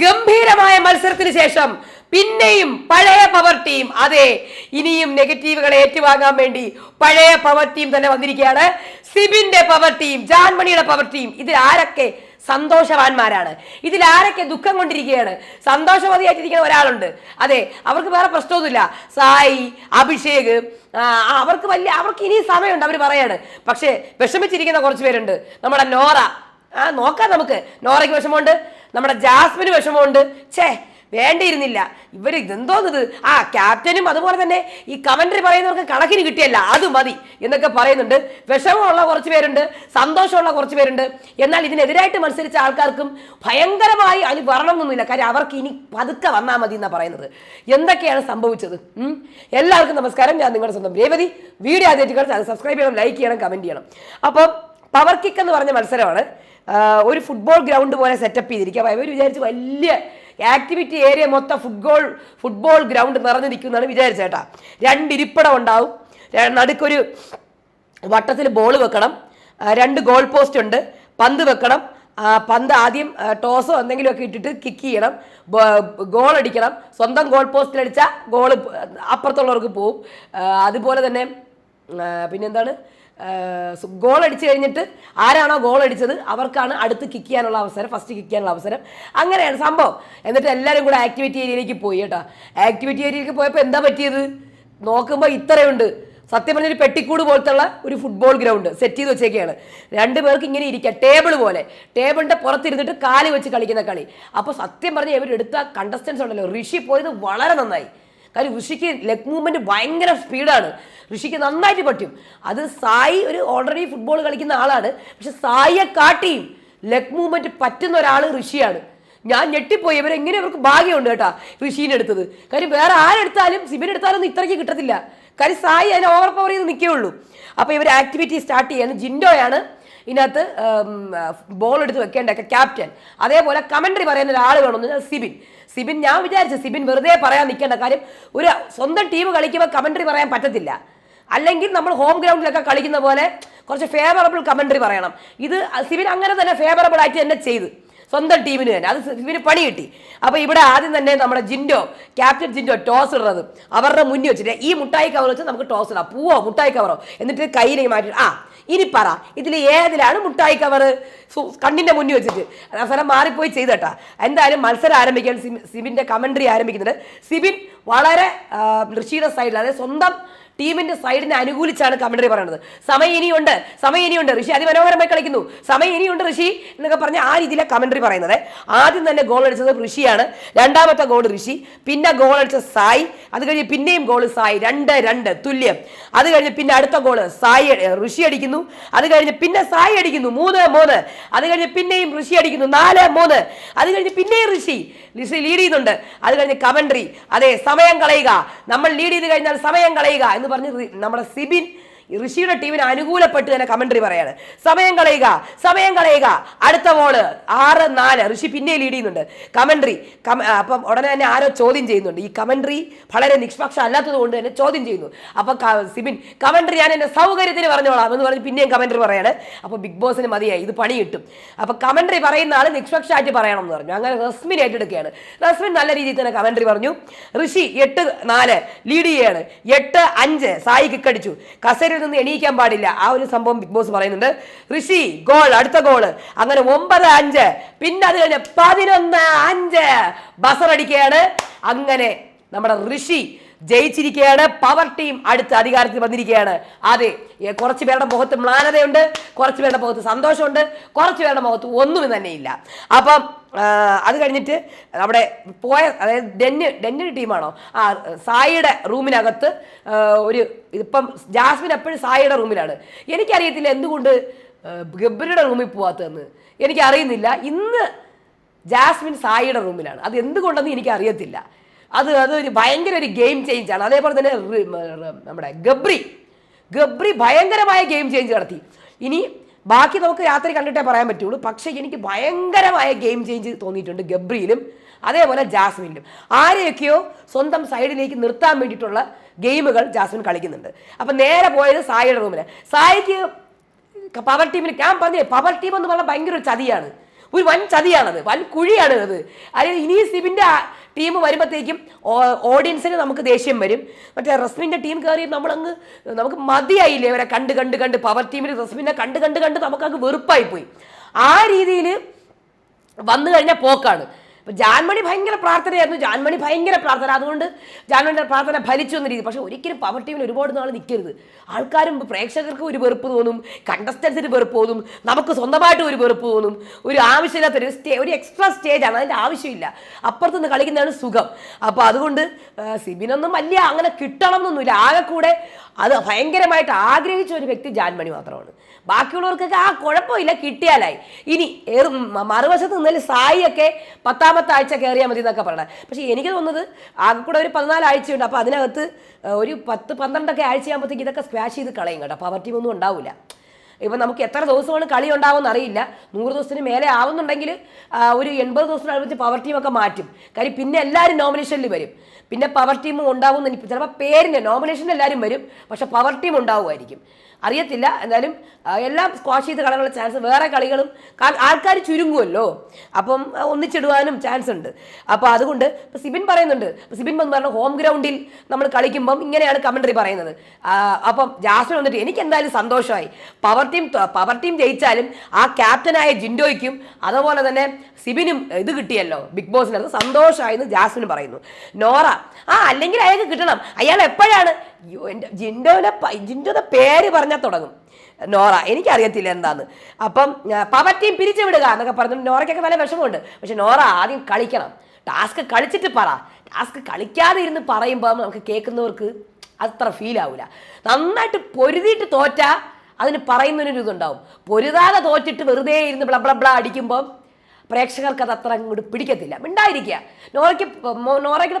ഗംഭീരമായ മത്സരത്തിന് ശേഷം പിന്നെയും പഴയ പവർ ടീം അതെ ഇനിയും നെഗറ്റീവുകളെ ഏറ്റുവാങ്ങാൻ വേണ്ടി പഴയ പവർ ടീം തന്നെ വന്നിരിക്കുകയാണ്. സിബിന്റെ പവർ ടീം ജാൻമണിയുടെ പവർ ടീം ഇതിൽ ആരൊക്കെ സന്തോഷവാന്മാരാണ്? ഇതിൽ ആരൊക്കെ ദുഃഖം കൊണ്ടിരിക്കുകയാണ്? സന്തോഷവതിയായിട്ടിരിക്കുന്ന ഒരാളുണ്ട്. അതെ അവർക്ക് വേറെ പ്രശ്നമൊന്നുമില്ല. സായി അഭിഷേക് അവർക്ക് വലിയ അവർക്ക് ഇനി സമയമുണ്ട് അവർ പറയാണ്. പക്ഷേ വിഷമിച്ചിരിക്കുന്ന കുറച്ച് പേരുണ്ട്. നമ്മുടെ നോറ. ആ നോക്കാം നമുക്ക്. നോറയ്ക്ക് വിഷമമുണ്ട്. നമ്മുടെ ജാസ്മിന് വിഷമമുണ്ട്. ഛേ വേണ്ടിയിരുന്നില്ല. ഇവർ ഇതെന്തോന്നത്? ആ ക്യാപ്റ്റനും അതുപോലെ തന്നെ ഈ കമന്ററി പറയുന്നവർക്ക് കണക്കിന് കിട്ടിയല്ല അത് മതി എന്നൊക്കെ പറയുന്നുണ്ട്. വിഷമമുള്ള കുറച്ച് പേരുണ്ട് സന്തോഷമുള്ള കുറച്ച് പേരുണ്ട്. എന്നാൽ ഇതിനെതിരായിട്ട് മത്സരിച്ച ആൾക്കാർക്കും ഭയങ്കരമായി അതിൽ വരണമെന്നൊന്നുമില്ല. കാര്യം അവർക്ക് ഇനി പതുക്കെ വന്നാൽ മതി എന്നാണ് പറയുന്നത്. എന്തൊക്കെയാണ് സംഭവിച്ചത്? എല്ലാവർക്കും നമസ്കാരം. ഞാൻ നിങ്ങളുടെ സ്വന്തം രേവതി. വീഡിയോ ആദ്യമായിട്ട് കളിച്ച് അത് സബ്സ്ക്രൈബ് ചെയ്യണം ലൈക്ക് ചെയ്യണം കമന്റ് ചെയ്യണം. അപ്പം പവർ കിക്ക് എന്ന് പറഞ്ഞ മത്സരമാണ്. ഒരു ഫുട്ബോൾ ഗ്രൗണ്ട് പോലെ സെറ്റപ്പ് ചെയ്തിരിക്കുക. അപ്പോൾ ഇവർ വിചാരിച്ച് വലിയ ആക്ടിവിറ്റി ഏരിയ മൊത്തം ഫുട്ബോൾ ഫുട്ബോൾ ഗ്രൗണ്ട് നിറഞ്ഞു നിൽക്കുന്നതാണ് വിചാരിച്ചേട്ടാ രണ്ട് ഇരിപ്പിടം ഉണ്ടാവും നടുക്കൊരു വട്ടത്തിൽ ബോൾ വെക്കണം. രണ്ട് ഗോൾ പോസ്റ്റ് ഉണ്ട്. പന്ത് വെക്കണം. പന്ത് ആദ്യം ടോസോ എന്തെങ്കിലുമൊക്കെ ഇട്ടിട്ട് കിക്ക് ചെയ്യണം. ഗോൾ അടിക്കണം. സ്വന്തം ഗോൾ പോസ്റ്റിൽ അടിച്ചാൽ ഗോൾ അപ്പുറത്തുള്ളവർക്ക് പോവും. അതുപോലെ തന്നെ പിന്നെന്താണ്? ഗോൾ അടിച്ചു കഴിഞ്ഞിട്ട് ആരാണോ ഗോൾ അടിച്ചത് അവർക്കാണ് അടുത്ത് കിക്ക് ചെയ്യാനുള്ള അവസരം ഫസ്റ്റ് കിക്ക് ചെയ്യാനുള്ള അവസരം. അങ്ങനെയാണ് സംഭവം. എന്നിട്ട് എല്ലാവരും കൂടെ ആക്ടിവിറ്റി ഏരിയയിലേക്ക് പോയി കേട്ടോ. ആക്ടിവിറ്റി ഏരിയയിലേക്ക് പോയപ്പോൾ എന്താ പറ്റിയത്? നോക്കുമ്പോൾ ഇത്രയുണ്ട്. സത്യം പറഞ്ഞൊരു പെട്ടിക്കൂട് പോലത്തുള്ള ഒരു ഫുട്ബോൾ ഗ്രൗണ്ട് സെറ്റ് ചെയ്ത് വെച്ചേക്കാണ് രണ്ട് പേർക്ക് ഇങ്ങനെ ഇരിക്കുക ടേബിൾ പോലെ. ടേബിളിന്റെ പുറത്തിരുന്നിട്ട് കാൽ വെച്ച് കളിക്കുന്ന കളി. അപ്പോൾ സത്യം പറഞ്ഞാൽ ഇവരെടുത്ത കണ്ടസ്റ്റൻസ് ഉണ്ടല്ലോ. ഋഷി പോയത് വളരെ നന്നായി. കാര്യം ഋഷിക്ക് ലെഗ് മൂവ്മെന്റ് ഭയങ്കര സ്പീഡാണ്. ഋഷിക്ക് നന്നായിട്ട് പറ്റും. അത് സായി ഒരു ഓൾറെഡി ഫുട്ബോൾ കളിക്കുന്ന ആളാണ്. പക്ഷെ സായിയെ കാട്ടിയും ലെഗ് മൂവ്മെന്റ് പറ്റുന്ന ഒരാൾ ഋഷിയാണ്. ഞാൻ ഞെട്ടിപ്പോയി. ഇവരെങ്ങനെ ഇവർക്ക് ഭാഗ്യമുണ്ട് കേട്ടാ ഋഷീനെ എടുത്തത്. കാര്യം വേറെ ആരെടുത്താലും സിബിൻ എടുത്താലൊന്നും ഇത്രയ്ക്ക് കിട്ടത്തില്ല. കാര്യം സായി അതിനെ ഓവർ പവർ ചെയ്ത് നിൽക്കുകയുള്ളൂ അപ്പോൾ ഇവർ ആക്ടിവിറ്റി സ്റ്റാർട്ട് ചെയ്യാണ് ജിൻഡോയാണ്. ഇതിനകത്ത് ബോൾ എടുത്ത് വെക്കേണ്ടൊക്കെ ക്യാപ്റ്റൻ അതേപോലെ കമന്ററി പറയുന്ന ഒരാൾ വേണമെന്ന് വെച്ചാൽ സിബിൻ. സിബിൻ ഞാൻ വിചാരിച്ചു സിബിൻ വെറുതെ പറയാൻ നിൽക്കേണ്ട കാര്യം ഒരു സ്വന്തം ടീം കളിക്കുമ്പോൾ കമന്ററി പറയാൻ പറ്റത്തില്ല. അല്ലെങ്കിൽ നമ്മൾ ഹോം ഗ്രൗണ്ടിലൊക്കെ കളിക്കുന്ന പോലെ കുറച്ച് ഫേവറബിൾ കമന്ററി പറയണം. ഇത് സിബിൻ അങ്ങനെ തന്നെ ഫേവറബിൾ ആയിട്ട് തന്നെ ചെയ്ത്. സ്വന്തം ടീമിന് തന്നെ. അത് ഇവന് പണി കിട്ടി. അപ്പോൾ ഇവിടെ ആദ്യം തന്നെ നമ്മുടെ ജിൻഡോ ക്യാപ്റ്റൻ ജിൻഡോ ടോസ് ഇടുന്നത് അവരുടെ മുന്നിൽ വെച്ചിട്ട് ഈ മുട്ടായി കവർ വെച്ച് നമുക്ക് ടോസ് ഇടാം. പൂവോ മുട്ടായി കവറോ എന്നിട്ട് കയ്യിലേക്ക് മാറ്റി ആ ഇനി പറ ഇതിൽ ഏതിലാണ് മുട്ടായി കവർ കണ്ണിന്റെ മുന്നിൽ വെച്ചിട്ട്. അവസരം മാറിപ്പോയി ചെയ്തട്ടാ. എന്തായാലും മത്സരം ആരംഭിക്കാൻ സിബി- സിബിന്റെ കമന്ററി ആരംഭിക്കുന്നുണ്ട്. സിബിൻ വളരെ ഋഷിയുടെ സൈഡിൽ അതായത് സ്വന്തം ടീമിന്റെ സൈഡിനെ അനുകൂലിച്ചാണ് കമന്ററി പറയുന്നത്. സമയം ഇനിയുണ്ട് സമയം ഇനിയുണ്ട്. ഋഷി അതിമനോഹരമായി കളിക്കുന്നു. സമയം ഇനിയുണ്ട് ഋഷി എന്നൊക്കെ പറഞ്ഞ ആ രീതിയിലെ കമന്ററി പറയുന്നത്. ആദ്യം തന്നെ ഗോൾ അടിച്ചത് ഋഷിയാണ്. രണ്ടാമത്തെ ഗോൾ ഋഷി പിന്നെ ഗോൾ അടിച്ച സായി. അത് കഴിഞ്ഞ് പിന്നെയും ഗോൾ സായി. രണ്ട് രണ്ട് തുല്യം. അത് കഴിഞ്ഞ് പിന്നെ അടുത്ത ഗോൾ സായി ഋഷി അടിക്കുന്നു. അത് കഴിഞ്ഞ് പിന്നെ സായി അടിക്കുന്നു. മൂന്ന് മൂന്ന്. അത് കഴിഞ്ഞ് പിന്നെയും ഋഷി അടിക്കുന്നു. നാല് മൂന്ന്. അത് കഴിഞ്ഞ് പിന്നെയും ഋഷി. ഋഷി ലീഡ് ചെയ്യുന്നുണ്ട്. അത് കഴിഞ്ഞ് കമന്ററി. അതെ സമയം കളയുക. നമ്മൾ ലീഡ് ചെയ്ത് കഴിഞ്ഞാൽ സമയം കളയുക. എന്ന് പറഞ്ഞ് നമ്മുടെ സിബിൻ ഋഷിയുടെ ടീമിന് അനുകൂലപ്പെട്ട് തന്നെ കമന്ററി പറയാണ്. സമയം കളയുക സമയം കളയുക. അടുത്ത ബോൾ ആറ് നാല്. ഋഷി പിന്നെ ലീഡ് ചെയ്യുന്നുണ്ട്. കമന്ററി അപ്പം ഉടനെ തന്നെ ആരോ ചോദ്യം ചെയ്യുന്നുണ്ട്. ഈ കമന്ററി വളരെ നിഷ്പക്ഷ അല്ലാത്തത് കൊണ്ട് തന്നെ ചോദ്യം ചെയ്യുന്നു. അപ്പൊ സിബിൻ കമന്ററി ഞാൻ എന്റെ സൗകര്യത്തിന് പറഞ്ഞോളാം എന്ന് പറഞ്ഞ് പിന്നെയും കമന്ററി പറയാണ്. അപ്പൊ ബിഗ് ബോസിന് മതിയായി. ഇത് പണി കിട്ടും. അപ്പൊ കമന്ററി പറയുന്ന ആൾ നിഷ്പക്ഷമായിട്ട് പറയണം എന്ന് പറഞ്ഞു. അങ്ങനെ റസ്മിൻ ഏറ്റെടുക്കുകയാണ്. റസ്മിൻ നല്ല രീതിയിൽ തന്നെ കമന്ററി പറഞ്ഞു. ഋഷി എട്ട് നാല് ലീഡ് ചെയ്യാണ്. എട്ട് അഞ്ച്. സായി കിക്കടിച്ചു കസേരയിൽ നിന്ന് എണീക്കാൻ പാടില്ല. ആ ഒരു സംഭവം ബിഗ് ബോസ് പറയുന്നുണ്ട്. ഋഷി ഗോൾ അടുത്ത ഗോൾ. അങ്ങനെ ഒമ്പത് അഞ്ച്. പിന്നെ അത് കഴിഞ്ഞ് പതിനൊന്ന് അഞ്ച്. ബസർ അടിക്കുകയാണ് അങ്ങനെ നമ്മുടെ ഋഷി ജയിച്ചിരിക്കുകയാണ് പവർ ടീം അടുത്ത് അധികാരത്തിൽ വന്നിരിക്കുകയാണ് അതെ കുറച്ച് പേരുടെ മുഖത്ത് മ്ലാനതയുണ്ട് കുറച്ച് പേരുടെ മുഖത്ത് സന്തോഷമുണ്ട് കുറച്ച് പേരുടെ മുഖത്ത് ഒന്നും തന്നെയില്ല അപ്പം അത് കഴിഞ്ഞിട്ട് അവിടെ പോയ അതായത് ഡെന്ന് ഡെന്നിന് ടീമാണോ? ആ സായിയുടെ റൂമിനകത്ത് ഒരു ഇപ്പം ജാസ്മിൻ എപ്പോഴും സായിയുടെ റൂമിലാണ്. എനിക്കറിയത്തില്ല എന്തുകൊണ്ട് ഗബ്രിയുടെ റൂമിൽ പോവാത്തതെന്ന്. എനിക്കറിയുന്നില്ല. ഇന്ന് ജാസ്മിൻ സായിയുടെ റൂമിലാണ്. അത് എന്തുകൊണ്ടെന്ന് എനിക്ക് അറിയത്തില്ല അത് അതൊരു ഭയങ്കര ഒരു ഗെയിം ചേഞ്ച് ആണ്. അതേപോലെ തന്നെ നമ്മുടെ ഗബ്രി. ഗബ്രി ഭയങ്കരമായ ഗെയിം ചേഞ്ച് നടത്തി. ഇനി ബാക്കി നമുക്ക് രാത്രി കണ്ടിട്ടേ പറയാൻ പറ്റുള്ളൂ. പക്ഷേ എനിക്ക് ഭയങ്കരമായ ഗെയിം ചേഞ്ച് തോന്നിയിട്ടുണ്ട് ഗബ്രിയിലും അതേപോലെ ജാസ്മിനിലും. ആരെയൊക്കെയോ സ്വന്തം സൈഡിലേക്ക് നിർത്താൻ വേണ്ടിയിട്ടുള്ള ഗെയിമുകൾ ജാസ്മിൻ കളിക്കുന്നുണ്ട്. അപ്പം നേരെ പോയത് സായിയുടെ റൂമിന് സായിക്ക് പവർ ടീമിന് ഞാൻ പറഞ്ഞേ പവർ ടീം എന്ന് പറഞ്ഞാൽ ഭയങ്കര ഒരു ചതിയാണ്. ഒരു വൻ ചതിയാണത് വൻ കുഴിയാണ് അത് ഇനി സിബിന്റെ ടീം വരുമ്പോഴത്തേക്കും ഓഡിയൻസിന് നമുക്ക് ദേഷ്യം വരും. മറ്റേ റസ്മിന്റെ ടീം കയറി നമ്മളങ്ങ് നമുക്ക് മതിയായില്ലേ അവരെ കണ്ട് കണ്ട് കണ്ട് പവർ ടീമിൽ റസ്മിനെ കണ്ട് കണ്ട് കണ്ട് നമുക്കങ്ങ് വെറുപ്പായി പോയി ആ രീതിയിൽ വന്നു കഴിഞ്ഞാൽ പോക്കാണ്. ഇപ്പൊ ജാൻമണി ഭയങ്കര പ്രാർത്ഥനയായിരുന്നു. ജാൻമണി ഭയങ്കര പ്രാർത്ഥന. അതുകൊണ്ട് ജാൻമണിയുടെ പ്രാർത്ഥന ഫലിച്ചു എന്ന രീതി പക്ഷേ ഒരിക്കലും പവർ ടീമിൽ ഒരുപാട് നാൾ നിൽക്കരുത് ആൾക്കാരും പ്രേക്ഷകർക്ക് ഒരു വെറുപ്പ് തോന്നും. കണ്ടസ്റ്റൻസിന് വെറുപ്പ് തോന്നും. നമുക്ക് സ്വന്തമായിട്ട് ഒരു വെറുപ്പ് തോന്നും. ഒരു ആവശ്യമില്ലാത്ത ഒരു സ്റ്റേ ഒരു എക്സ്ട്രാ സ്റ്റേജാണ് അതിന്റെ ആവശ്യമില്ല. അപ്പുറത്തുനിന്ന് കളിക്കുന്നതാണ് സുഖം. അപ്പോൾ അതുകൊണ്ട് സിബിനൊന്നും വലിയ അങ്ങനെ കിട്ടണം എന്നൊന്നുമില്ല. ആകെ കൂടെ അത് ഭയങ്കരമായിട്ട് ആഗ്രഹിച്ച ഒരു വ്യക്തി ജാൻമണി മാത്രമാണ്. ബാക്കിയുള്ളവർക്കൊക്കെ ആ കുഴപ്പമില്ല കിട്ടിയാലായി. ഇനി ഏറ് മറുവശത്ത് നിന്നാലും സായിയൊക്കെ പത്താമത്തെ ആഴ്ച കയറിയാൽ മതി എന്നൊക്കെ പറയണത് പക്ഷേ എനിക്ക് തോന്നുന്നത് ആകെ കൂടെ ഒരു പതിനാല് ആഴ്ചയുണ്ട്. അപ്പോൾ അതിനകത്ത് ഒരു പത്ത് പന്ത്രണ്ടൊക്കെ ആഴ്ചയാകുമ്പോഴത്തേക്ക് ഇതൊക്കെ സ്ക്വാഷ് ചെയ്ത് കളയും കേട്ടോ. പവർ ടീം ഒന്നും ഉണ്ടാവില്ല ഇപ്പം നമുക്ക് എത്ര ദിവസമാണ് കളി ഉണ്ടാവുമെന്ന് അറിയില്ല. നൂറ് ദിവസത്തിന് മേലെ ആവുന്നുണ്ടെങ്കിൽ ഒരു എൺപത് ദിവസത്തിനടുപ്പിച്ച് പവർ ടീമൊക്കെ മാറ്റും. കാര്യം പിന്നെ എല്ലാവരും നോമിനേഷനിൽ വരും. പിന്നെ പവർ ടീമും ഉണ്ടാവും എനിക്ക് ചിലപ്പോൾ പേരിന് നോമിനേഷനിൽ എല്ലാവരും വരും. പക്ഷേ പവർ ടീം ഉണ്ടാവുമായിരിക്കും. അറിയത്തില്ല. എന്തായാലും എല്ലാം സ്ക്വാഷ് ചെയ്ത് കളയാനുള്ള ചാൻസ് വേറെ കളികളും ആൾക്കാർ ചുരുങ്ങുമല്ലോ അപ്പം ഒന്നിച്ചിടുവാനും ചാൻസ് ഉണ്ട്. അപ്പോൾ അതുകൊണ്ട് ഇപ്പം സിബിൻ പറയുന്നുണ്ട്. സിബിൻ എന്ന് പറഞ്ഞാൽ ഹോം ഗ്രൗണ്ടിൽ നമ്മൾ കളിക്കുമ്പം ഇങ്ങനെയാണ് കമൻട്രി പറയുന്നത്. അപ്പം ജാസ്മിൻ വന്നിട്ട് എനിക്ക് എന്തായാലും സന്തോഷമായി പവർ ടീം പവർ ടീം ജയിച്ചാലും ആ ക്യാപ്റ്റനായ ജിൻഡോയ്ക്കും അതുപോലെ തന്നെ സിബിനും ഇത് കിട്ടിയല്ലോ ബിഗ് ബോസിനകത്ത് സന്തോഷമായെന്ന് ജാസ്മിൻ പറയുന്നു. നോറ ആ അല്ലെങ്കിൽ അയാൾക്ക് കിട്ടണം. അയാൾ എപ്പോഴാണ്? ജിൻഡോനെ ജിൻഡോയുടെ പേര് പറഞ്ഞാൽ തുടങ്ങും. നോറ എനിക്കറിയത്തില്ല എന്താന്ന്. അപ്പം പവറ്റിയും പിരിച്ചു വിടുക എന്നൊക്കെ പറഞ്ഞു നോറയ്ക്കൊക്കെ നല്ല വിഷമമുണ്ട്. പക്ഷെ നോറ ആദ്യം കളിക്കണം. ടാസ്ക് കളിച്ചിട്ട് പറ. ടാസ്ക് കളിക്കാതെ ഇരുന്ന് പറയുമ്പോൾ നമുക്ക് കേൾക്കുന്നവർക്ക് അത്ര ഫീൽ ആവില്ല നന്നായിട്ട് പൊരുതിയിട്ട് തോറ്റ അതിന് പറയുന്നതിനൊരു ഇതുണ്ടാവും. പൊരുതാതെ തോറ്റിട്ട് വെറുതെ ഇരുന്ന് ബ്ല ബ്ല അടിക്കുമ്പം പ്രേക്ഷകർക്ക് അത് അത്ര അങ്ങോട്ട് പിടിക്കത്തില്ല. മിണ്ടായിരിക്കുക. നോറയ്ക്ക് നോറയ്ക്ക്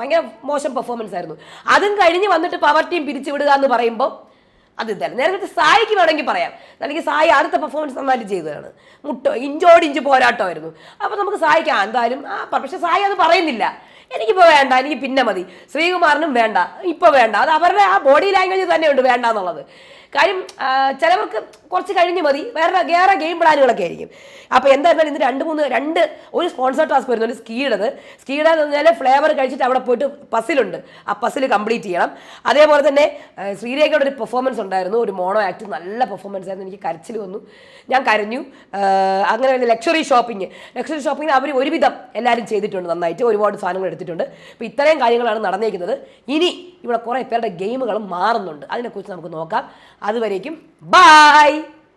ഭയങ്കര മോശം പെർഫോമൻസ് ആയിരുന്നു. അതും കഴിഞ്ഞ് വന്നിട്ട് പവർ ടീം പിരിച്ചു വിടുക എന്ന് പറയുമ്പോൾ അത് ഇതല്ല നേരത്തെ സായിക്ക് വേണമെങ്കിൽ പറയാം. അല്ലെങ്കിൽ സായി ആദ്യത്തെ പെർഫോമൻസ് നന്നായിട്ട് ചെയ്തതാണ്. മുട്ടോ ഇഞ്ചോട് ഇഞ്ച് പോരാട്ടമായിരുന്നു. അപ്പോൾ നമുക്ക് സായിക്കാം എന്തായാലും ആ പക്ഷേ സായി അത് പറയുന്നില്ല. എനിക്കിപ്പോൾ വേണ്ട എനിക്ക് പിന്നെ മതി. ശ്രീകുമാറിനും വേണ്ട ഇപ്പോൾ വേണ്ട. അത് അവരുടെ ആ ബോഡി ലാംഗ്വേജ് തന്നെയുണ്ട് വേണ്ട എന്നുള്ളത് കാര്യം ചിലവർക്ക് കുറച്ച് കഴിഞ്ഞ് മതി. വേറെ വേറെ ഗെയിം പ്ലാനുകളൊക്കെ ആയിരിക്കും. അപ്പോൾ എന്തായിരുന്നാലും ഇന്ന് രണ്ട് മൂന്ന് രണ്ട് ഒരു സ്പോൺസർ ടാസ്ക് വരുന്നുണ്ട് സ്കീഡത് സ്കീഡ് എന്ന് പറഞ്ഞാൽ ഫ്ലേവർ കഴിച്ചിട്ട് അവിടെ പോയിട്ട് പസിലുണ്ട് ആ പസിൽ കംപ്ലീറ്റ് ചെയ്യണം. അതേപോലെ തന്നെ ശ്രീരേഖയുടെ ഒരു പെർഫോമൻസ് ഉണ്ടായിരുന്നു. ഒരു മോണോ ആക്ട് നല്ല പെർഫോമൻസ് ആയിരുന്നു. എനിക്ക് കരച്ചിൽ വന്നു. ഞാൻ കരഞ്ഞു. അങ്ങനെ വരുന്ന ലക്ഷറി ഷോപ്പിംഗ് ലക്ഷറി ഷോപ്പിംഗ് അവർ ഒരുവിധം എല്ലാവരും ചെയ്തിട്ടുണ്ട് നന്നായിട്ട്. ഒരുപാട് സാധനങ്ങൾ എടുത്തിട്ടുണ്ട്. അപ്പോൾ ഇത്രയും കാര്യങ്ങളാണ് നടന്നേക്കുന്നത്. ഇനി ഇവിടെ കുറേ പേരുടെ ഗെയിമുകളും മാറുന്നുണ്ട്. അതിനെക്കുറിച്ച് നമുക്ക് നോക്കാം. അതുവരേക്കും ബായ്